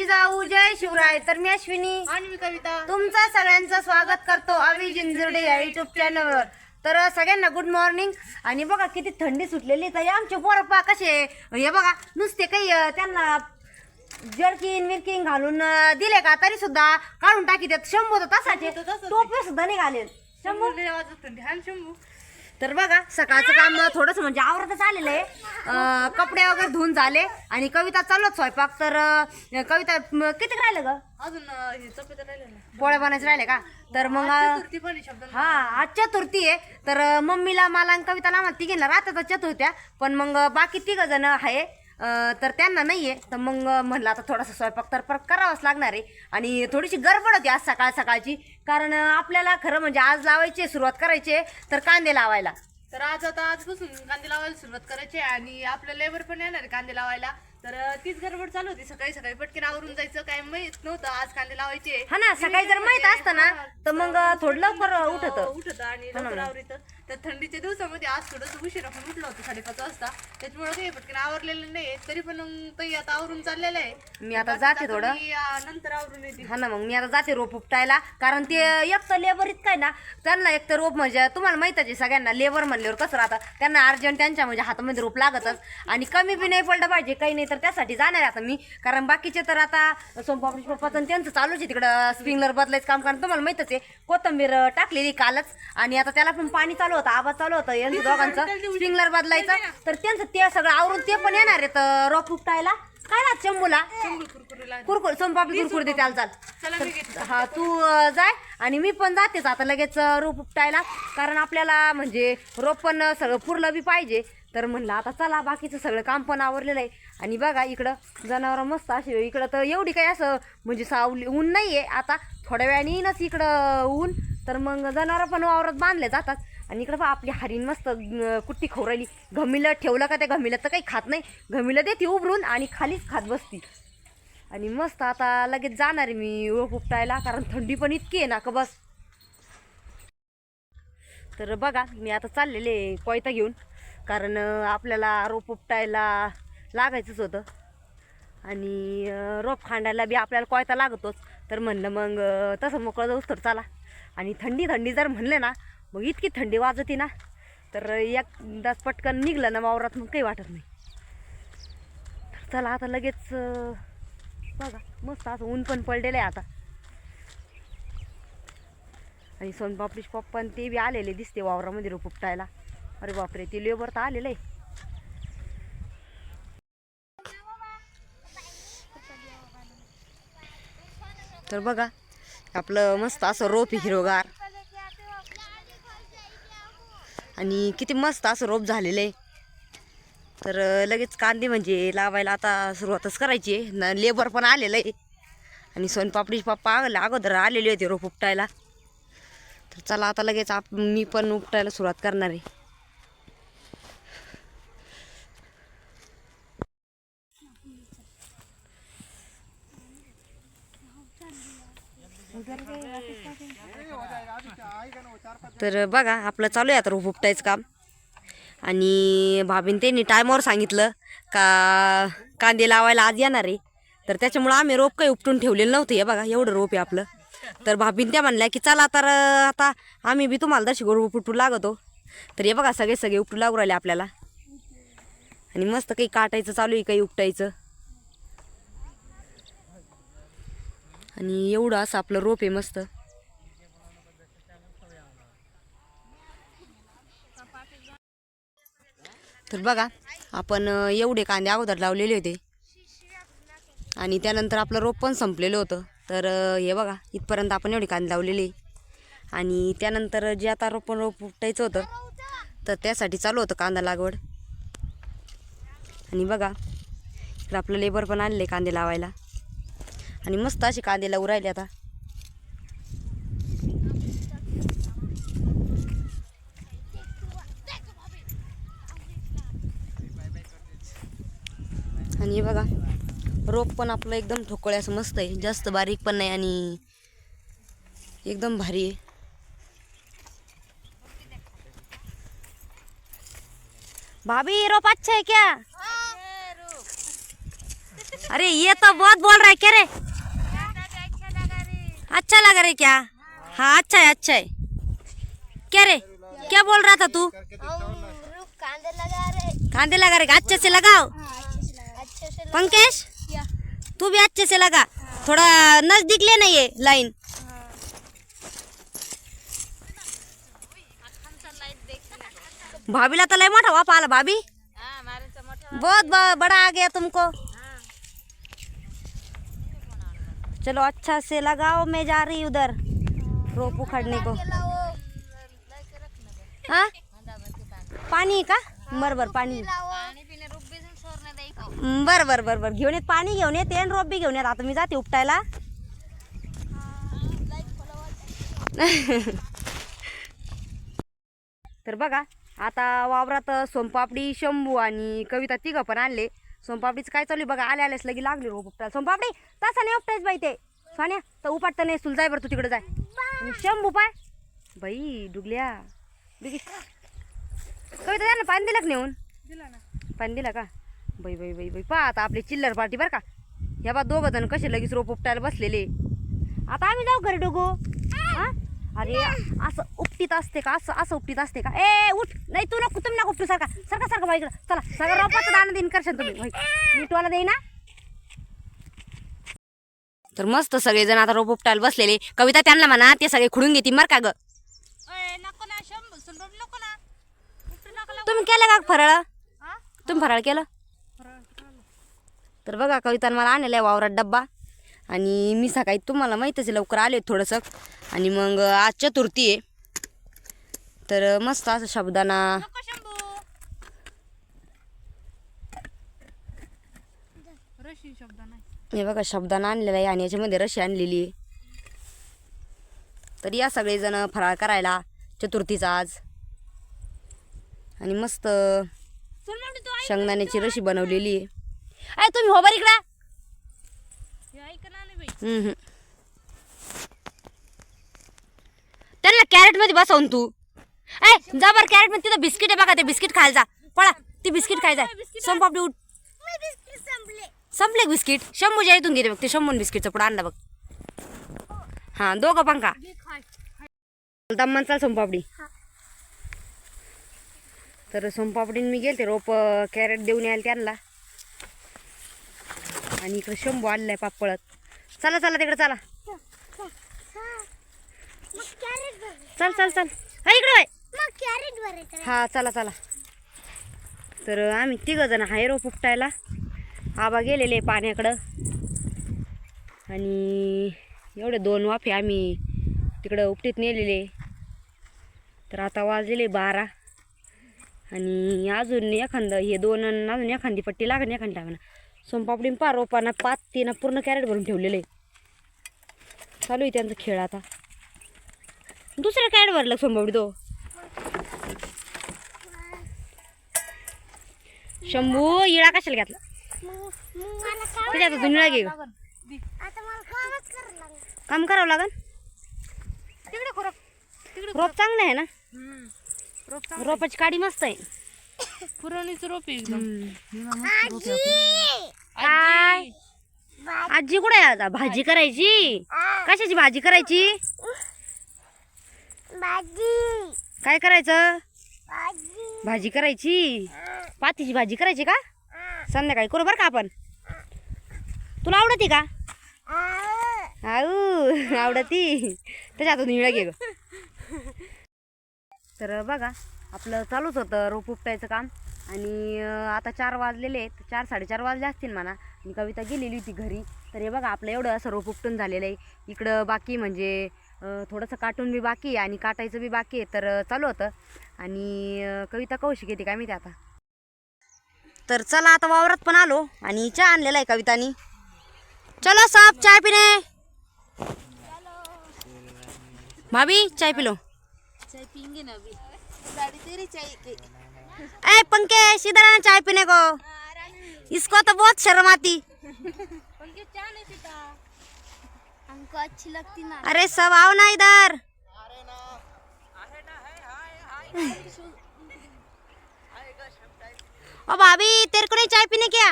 जिजाऊ जय शिवराय तर मी अश्विनी. आणि मी कविता. तुमचं सगळ्यांचं स्वागत करतो आम्ही जिंजुर्डे या युट्यूब चॅनलवर तर सगळ्यांना गुड मॉर्निंग आणि बघा किती थंडी सुटलेली तर आमचे पोरं पा कसे हे बघा नुसते काही अं, त्यांना जर्किन विरकिन घालून अं, दिले का? तरी सुद्धा काढून टाकी देत शंभू तर तसाचे. टोपे सुद्धा नाही घालेल शंभू? शंभू वाजत थंडी हा ना शंभू. तर बघा सकाळचं काम थोडस म्हणजे आवरतच आलेलं आहे. कपडे वगैरे धुवून झाले आणि कविता चालत स्वयंपाक. तर कविता किती राहिलं ग? अजून पोळ्या बनायचं राहिले का? तर मग हा आज चतुर्थी आहे. तर मम्मीला मला आणि कविताला आम्हाला तिघींना राहतात चतुर्थ्या. पण मग बाकी तिघ जण आहे. तर त्यांना नाहीये. तर मग म्हणलं आता थोडासा स्वयंपाक तर परत करावाच लागणार आहे. आणि थोडीशी गडबड होती आज सकाळ सकाळची. कारण आपल्याला खरं म्हणजे आज लावायची आहे, सुरुवात करायची आहे, तर कांदे लावायला. तर आज आता आजपासून कांदे लावायला सुरुवात करायची आहे आणि आपलं लेबर पण येणार आहे कांदे लावायला. तर तीच गडबड चालू होती. सकाळी सकाळी पटकन आवरून जायचं. काय माहीत नव्हतं आज कांदे लावायचे. हा ना सकाळी जर माहीत असतं ना तर मग थोडं लवकर उठत. उठत आणि लवकर आवरीत. तर थंडीच्या दिवसामध्ये आज थोडंसं उशिरा पण उठलं होतं साडेपाच वाजता. त्याच्यामुळे काही पटकन आवरलेलं नाही तरी पण मग काही आता आवरून चाललेलं आहे. मी आता जाते थोडं. मी, नंतर आवरून येते. हा ना मग मी आता जाते रोप उपटायला. कारण ते एक तर लेबर इतकं आहे ना त्यांना एक तर रोप म्हणजे तुम्हाला माहितच आहे सगळ्यांना लेबर म्हणल्यावर कसं राहतं? त्यांना अर्जंट त्यांच्या म्हणजे हातामध्ये रोप लागतच. आणि कमी बी नाही पडलं पाहिजे काही नाही तर त्यासाठी जाणार आहे आता मी. कारण बाकीचे तर आता सोमपापडी पप्पाचं आणि त्यांचं चालूच आहे तिकडं. स्प्रिंगलर बदलायचं काम कारण तुम्हाला माहितच आहे कोथंबीर टाकलेली कालच. आणि आता त्याला पण पाणी चालू होतं आवाज चालू होतं यांचं दोघांचं स्प्रिंगलर बदलायचं. तर त्यांचं ते सगळं आवरून ते पण येणार आहेत रोप उपटायला काय ना चंबूला कुरकुर सोनपापडी कुरकुर दे त्याला चाल हा तू जाय. आणि मी पण जातेच आता लगेच रोप उपटायला कारण आपल्याला म्हणजे रोप पण सगळं पुरलं बी पाहिजे. तर म्हणलं आता चला बाकीचं सगळं काम पण आवरलेलं आहे. आणि बघा इकडं जनावरं मस्त असे इकडं तर एवढी काही असं म्हणजे सावली ऊन नाही आहे आता थोड्या वेळाने येईनच इकडं ऊन. तर मग जनावरं पण वावरात बांधले जातात. आणि इकडं बा आपली हरीण मस्त कुट्टी खाऊ राहिली. ठेवलं का त्या घमीला तर काही खात नाही. घमीला देते उभरून आणि खालीच खात बसती. आणि मस्त आता लगेच जाणार आहे मी रोप उपटायला कारण थंडी पण इतकी आहे ना का बस. तर बघा मी आता चाललेले कोयता घेऊन कारण आपल्याला रोप उपटायला लागायचंच होतं. आणि रोप खांडायला बी आपल्याला कोयता लागतोच. तर म्हणलं मग तसं मोकळं जाऊच तर चला. आणि थंडी थंडी जर म्हणले ना मग इतकी थंडी वाजते ना तर एकदाच पटकन निघलं ना वावरात मग काही वाटत नाही. तर चला आता लगेच बघा मस्त असं ऊन पण पडलेलं आहे आता. आणि सोनपापडीच पप्पा ते बी आलेले दिसते वावरामध्ये रोप अरे बापरे ते लेबर तर आलेलं आहे. तर बघा आपलं मस्त असं रोप आहे हिरोगार आणि किती मस्त असं रोप झालेलं आहे. तर लगेच कांदे म्हणजे लावायला आता सुरुवातच करायची आहे. न लेबर पण आलेलं आहे. आणि सोनपापडी पप्पा अगोदर आलेले होते रोप उपटायला. तर चला आता लगेच आप मी पण उपटायला सुरुवात करणार आहे. तर बघा आपलं चालू आहे आता रोप उपटायचं काम. आणि भाभीन त्यांनी टायमावर सांगितलं का कांदे लावायला आज येणार आहे. तर त्याच्यामुळं आम्ही रोप काही उपटून ठेवलेलं नव्हतं हे बघा एवढं रोप आहे आपलं. तर भाभीन त्या म्हणल्या की चला तर आता आम्ही बी तुम्हाला दर्शक रोप उपटू लागतो. तर हे बघा सगळे सगळे उपटू लागू राहिले आपल्याला. आणि मस्त काही काटायचं चालू आहे काही उपटायचं. आणि एवढं असं आपलं रोप आहे मस्त. तर बघा आपण एवढे कांदे अगोदर लावलेले होते. आणि त्यानंतर आपलं रोप पण संपलेलं होतं. तर हे बघा इथपर्यंत आपण एवढे कांदे लावलेले. आणि त्यानंतर जे आता रोप रोप उपटायचं होतं तर त्यासाठी चालू होतं कांदा लागवड. आणि बघा इकडं आपलं लेबर पण आणले कांदे लावायला. आणि मस्त असे कांदे लावू राहिले आता. आणि हे बघा रोप पण आपलं एकदम ठोकळे असं मस्त आहे. जास्त बारीक पण नाही आणि एकदम भारी आहे. भाभी रोप अच्छा है क्या? अरे ये तो बहुत बोल रहा है क्या रे? अच्छा लगा रे क्या? हाँ अच्छा है अच्छा है। क्या रे? क्या बोल रहा था तू? कांदे लगा रहे कांदे लगा रे अच्छे से लगाओ। पंकज? तू भी अच्छे से लगा। थोड़ा नज़दीक लेना ये लाइन भाभीला तर लय मोठा वाप आला भाभी. बहुत बड़ा आ गया तुमको. चलो अच्छा से लगाओ मैं जा रही उधर रोप उखाड़ने को. हाँ? आहे का? बर बर पाणी बर बर बर बर. घेऊन येत पाणी घेऊन येते आणि रोप बी घेऊन येत. आता मी जाते उपटायला. तर बघा आता वावरात सोनपापडी शंभू आणि कविता तिघं पण आणले. सोनपापडीचं काय चालू आहे बघा आले आलेच लगी लागले रोप उपटायला. सोनपापडी तसा नाही उपटायच बाई ते. सोन्या तर उपटता नाही तुला जाय बरं तू तिकडे जाय. शंभू पाय. बाई डुगल्या. बिगी. कविता त्यांना पाणी दिलं का नेऊन? दिला ना. पाणी दिला का? बाई बाई बाई बाई. पहा आता आपली चिल्लर पार्टी बरं का. ह्या बा दोघं जण कसे लगेच रोप उपटायला बसलेले. आता आम्ही जाऊ घरी डोगो. अरे असं उपटीत असते का? असं असं उपटीत असते का? ए उठ. नाही तू नको तुम्ही नको उपटू. सारखा सारखा सारखा बाई चला सगळं रोपाचं दाणं देईन करशाल तुम्ही. मी देईन. ना तर मस्त सगळेजण आता रोप उपटायला बसलेले. कविता त्यांना म्हणा ते सगळे खुडून घेतील मर का ग? तुम्ही केलं का फराळ? तुम्ही फराळ केलं? तर बघा कवितानं मला आणलेला आहे वावरात डब्बा. आणि मी सकाळी तुम्हाला माहीतच आहे लवकर आले थोडंसं. आणि मग आज चतुर्थी आहे. तर मस्त असं शब्दाना. हे बघा शब्दाना आणलेला आहे आणि याच्यामध्ये रशी आणलेली आहे. तर या सगळेजण फराळ करायला चतुर्थीचा आज. आणि मस्त शेंगदाण्याची रशी बनवलेली आहे. अय तुम्ही हो बरं इकडं. त्यांना कॅरेटमध्ये बसवून तू. ए जा बरं कॅरेटमध्ये तिथं बिस्किट आहे बघा ते बिस्किट खायला जा. पळा ती बिस्किट खायचा सोमपापडी उठ. संपले. संपले बिस्किट शंभूच्या इथून घेते बघ ते शंभून बिस्किटचं पुढं आणलं बघ. हा दोघं पंखा. दम्मान चाल सोमपापडी तर सोमपापडीने मी गेलते रोप कॅरेट देऊन यायला त्यांना. आणि इकडे शंभू आलेला आहे पापळत. चला चला तिकडे चला. चल चल चल. हा इकडे हा चला चला. तर आम्ही तिघं जण आहे रो उपटायला. आबा गेलेले पाण्याकडं. आणि एवढे दोन वाफे आम्ही तिकडं उपटीत नेलेले तर आता वाजलेले बारा. आणि अजून एखादं हे दोन अजून एखादी पट्टी लागेल एखादी टाकणं सोमपापडी पा रोपाना पाच तिनं पूर्ण कॅरेट भरून ठेवलेले. चालू आहे त्यांचा खेळ आता. दुसरं कॅरेट भरलं सोमपापडी तो. शंभू इळा कशाला घेतला? तुझ्या आता निळा घे काम करावं लागल तिकडे रोप चांगलं आहे ना? रोप रोपाची काडी मस्त आहे. पुरणीचं रोप आहे एकदम काय आजी! कुठे आहे आता? भाजी करायची? कशाची भाजी करायची? भाजी! काय करायचं? भाजी! भाजी करायची? पातीची भाजी करायची का? संध्याकाळी करू बरं का आपण? तुला आवडती का? आऊ आवडती. त्याच्या हातून निळा घे ग. तर बघा आपलं चालूच होतं रोप उपटायचं काम. आणि आता चार वाजलेले आहेत. चार साडेचार वाजले असतील म्हणा. आणि कविता गेलेली होती घरी. तर हे बघा आपलं एवढं असं रोप उपटून झालेलं आहे. इकडं बाकी म्हणजे थोडंसं काटून बी बाकी आहे आणि काटायचं बी बाकी आहे. तर चालू होतं. आणि कविता कौशिक येते काय ते आता. तर चला आता वावरात पण आलो आणि चहा आणलेला आहे कवितानी. चलो साहब चाय पिणे. भाभी चाय पिलो. चाय पिंगे ना चाय के ए पंखे सीधा रहना चाय पीने को। इसको तो बहुत शर्म आती। हमको अच्छी लगती ना अरे, सब आओ ना इधर। ओ, भाभी, तेरे को नहीं चाय पीने क्या?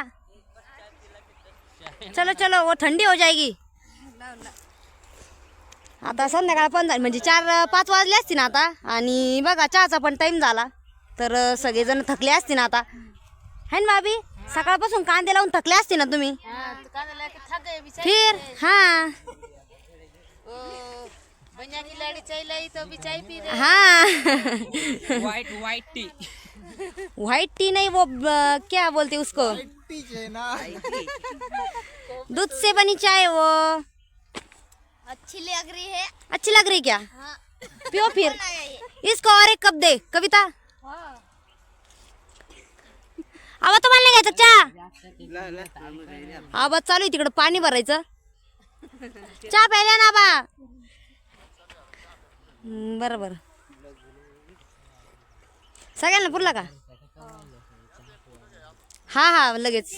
चलो चलो, वो ठंडी हो जाएगी। आता संध्याकाळ पण झाली म्हणजे चार पाच वाजले असते ना आता. आणि बघा चहाचा पण टाइम झाला. तर सगळेजण थकले असते ना आता. है ना भाभी? सकाळपासून कांदे लावून थकले असते ना तुम्ही? फिर हाँ. भैया की लड़ी चाहिए तो भी चाय पी हाँ. White white tea white tea नहीं वो क्या बोलते उसको? दूध से बनी चाय वो. अच्छी लग रही है। अच्छी लग रही क्या? हाँ। पियो फिर। इसको और एक कप दे। कविता। आवाज तुम्हाला नाही घ्यायचा चहा आवाज चालू आहे तिकडं पाणी भरायचं. चहा प्यायला ना बा. बरं बरं. सगळ्यांना पुरला का? हा हा लगेच.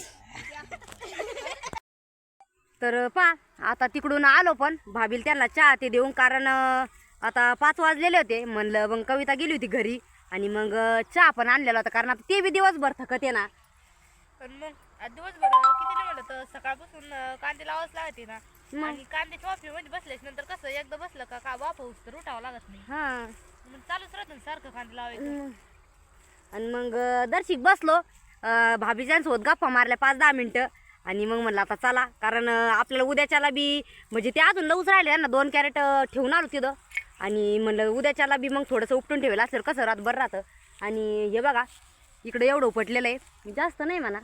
तर पा आता तिकडून आलो पण भाभील त्यांना चहा ते देऊन कारण आता पाच वाजलेले होते. म्हणलं मग कविता गेली होती घरी आणि मग चहा पण आणलेला होता कारण आता ते बी दिवसभर थकत ना. पण मग दिवसभर किती म्हणलं तर सकाळपासून कांदे लावाच लागते ना. आणि कांद्याच्या वाफेमध्ये बसल्याच नंतर कसं एकदा बसलं का का वाफ तर उठावं लागत नाही. हा. मग चालूच राहतं सारखं कांदे लावायचं. आणि मग दर्शिक बसलो. अं, भाभीच्यांसोबत गप्पा मारल्या पाच दहा मिनटं. आणि मग म्हणलं आता चला. कारण आपल्याला उद्याच्याला बी म्हणजे ते अजून लवच राहिले ना दोन कॅरेट ठेवून आलो तिथं. आणि म्हणलं उद्याच्याला बी मग थोडंसं उपटून ठेवलं असेल कसं राहत बरं राहतं. आणि हे बघा इकडे एवढं उपटलेलं आहे. जास्त नाही म्हणा.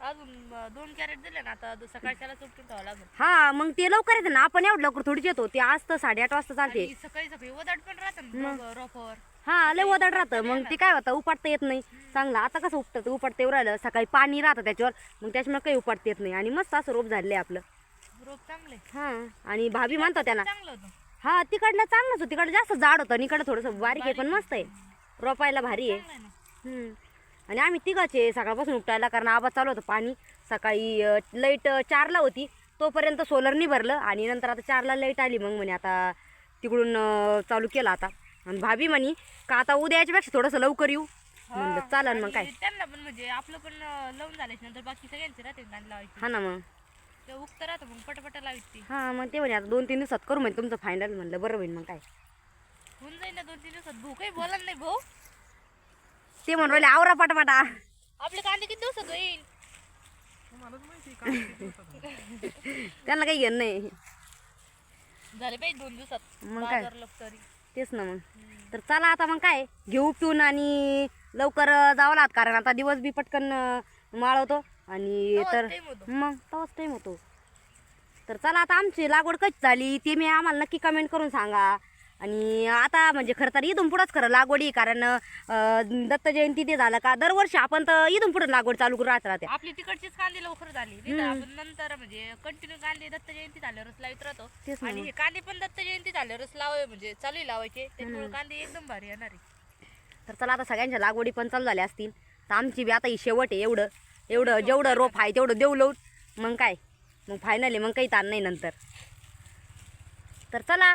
अजून दोन कॅरेट दिले ना आता दु- सकाळच्याला सुटून ठेवावं लागेल. हा मग ते लवकर येतं ना आपण एवढं लवकर थोडीच येतो. ते आज तर साडेआठ वाजता चालते. सकाळी सकाळी पण राहतं ना हा लय वदड राहतं. मग ते काय होतं उपटता येत नाही. चांगलं. आता कसं उपटतं? उपटता येऊ राहिलं सकाळी पाणी राहतं त्याच्यावर. मग त्याच्यामुळे काही उपटता येत नाही. आणि मस्त असं रोप झाले आपलं. रोप चांगले हा आणि भाभी म्हणतो चांगलं होतं. हा तिकडलं चांगलंच होतं. तिकडं जास्त जाड होतं. आणि इकडं थोडंसं बारीक आहे पण मस्त आहे. रोपायला भारी आहे. चांगलं आहे ना. हम्म. आणि आम्ही तिघाचे सकाळपासून उपटायला कारण आवाज चालू होतं पाणी. सकाळी लाइट चारला होती. तोपर्यंत सोलरनी भरलं. आणि नंतर आता चारला लाइट आली मग म्हणे आता तिकडून अं, चालू केलं आता. आणि भाभी म्हणे का आता उद्या याच्यापेक्षा थोडंसं लवकर येऊ. म्हणलं चालन मग काय. त्यांना पण म्हणजे आपलं पण लावून झाल्याच नंतर बाकी सगळ्यांचे राहते लावायचे. हा ना मग. ते उगतं राहतं मग पटापटा लावायची. ती हा मग ते म्हणे आता दोन तीन दिवसात करू म्हणजे तुमचं फायनल म्हणलं बरं होईल मग काय. होऊन जाईल ना दोन तीन दिवसात. भाऊ काही बोला नाही भाऊ. ते म्हणून राहिले आवरा पाटापाटा. आपले कांदे किती दिवसात होईल? त्यांना काही घेणं नाही. झाले पाहिजे दोन दिवसात. मग काय? तरी. तेच ना मग. तर चला आता मग काय घेऊ उपटून आणि लवकर जावं लागत. कारण आता दिवस बी पटकन माळवतो. आणि तर. मग तवाच टाईम होतो. तर चला आता आमची लागवड कशी झाली ते मी आम्हाला नक्की कमेंट करून सांगा. आणि आता म्हणजे खरं तर इथून पुढंच खरं लागवडी कारण दत्त जयंती ते झालं का दरवर्षी आपण तर इथून पुढं लागवड चालू करून राहत राहते. आपली तिकडचीच कांदे लवकर झाली नाही तर आपण नंतर म्हणजे कंटिन्यू कांदे दत्त जयंती झाल्यावरच लावत राहतो. ना. आणि. हे कांदे पण दत्त जयंती झाल्यावरच लावाय म्हणजे चालू लावायचे त्यामुळे कांदे एकदम भारी येणार आहे. तर चला आता सगळ्यांच्या लागवडी पण चालू झाल्या असतील. तर आमची बी आता ही शेवट आहे एवढं एवढं जेवढं रोप आहे तेवढं देऊ लावून. मग काय? मग फायनली मग काही ताण नाही नंतर. तर चला.